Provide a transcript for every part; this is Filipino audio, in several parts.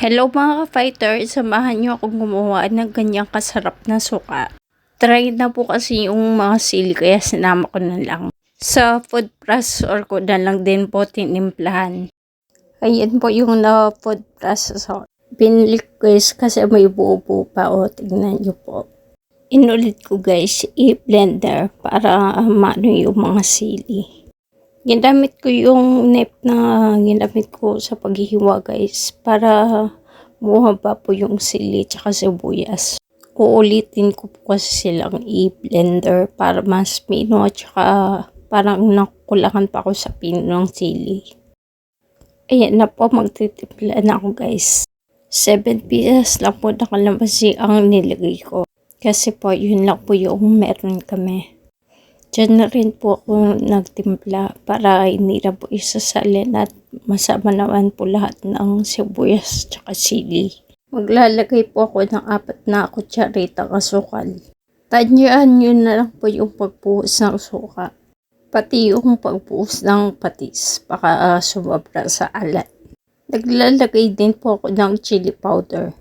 Hello mga ka-fighter, samahan niyo akong gumawa ng ganyang kasarap na suka. Try na po kasi yung mga sili kaya sinama ko na lang. Sa food processor ko na lang din po tinimplahan. Ayan po yung na food processor. Binili ko guys kasi may buo-buo pa o tignan niyo po. Inulit ko guys i-blender para maano yung mga sili. Ginamit ko yung knife na ginamit ko sa paghihiwa guys para muhaba po yung sili tsaka sibuyas. Uulitin ko po kasi silang i-blender para mas pino tsaka parang nakukulangan pa ako sa pino ng sili. Ayan na po magtitimpla na ako guys. 7 pieces lang po na kalamansi ang nilagay ko. Kasi po yun lang po yung meron kami. Diyan na rin po ako nagtimpla para hindi na po isasalin at masama naman po lahat ng sibuyas at sili. Maglalagay po ako ng apat na kutsaritang asukal. Tanyaan nyo na lang po yung pagbuhos ng suka. Pati yung pagbuhos ng patis. Baka uh, sumabra sa alat. Naglalagay din po ako ng chili powder.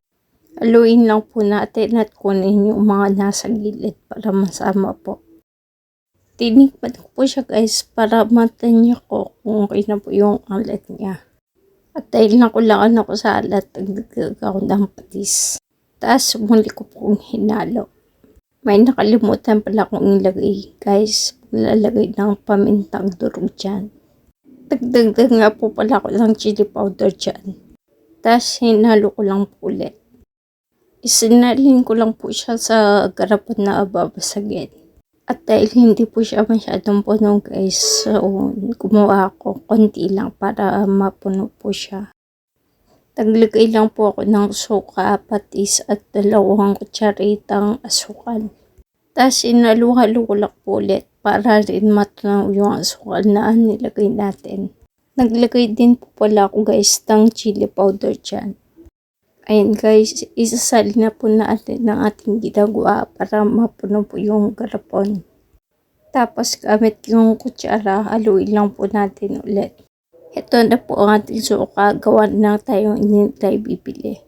Aluin lang po natin at kunin yung mga nasa gilid para masama po. Tinikman ko po siya guys para matanya ko kung okay na po yung alat niya. At dahil nakulangan ako sa alat, nagdagdag ako ng patis. Tapos muli ko pong hinalo. May nakalimutan pala akong ilagay guys. Lalagay ng pamintang durog dyan. Dagdagdag nga po pala ako ng chili powder dyan. Tapos hinalo ko lang po ulit. Isinalin ko lang po siya sa garapan na babasagin. At dahil hindi po siya masyadong puno guys, so gumawa ako konti lang para mapuno po siya. Naglagay lang po ako ng suka, patis at dalawang kutsaritang asukal. Tapos inaluhalo ko lang po ulit para rin matunaw yung asukal na nilagay natin. Naglagay din po pala ako guys ng chili powder dyan. Ayan guys, isasali na po natin ng ating ginagawa para mapuno po yung garapon. Tapos gamit yung kutsara, haluin lang po natin ulit. Ito na po ang ating suka, gawa na tayong inintay bibili.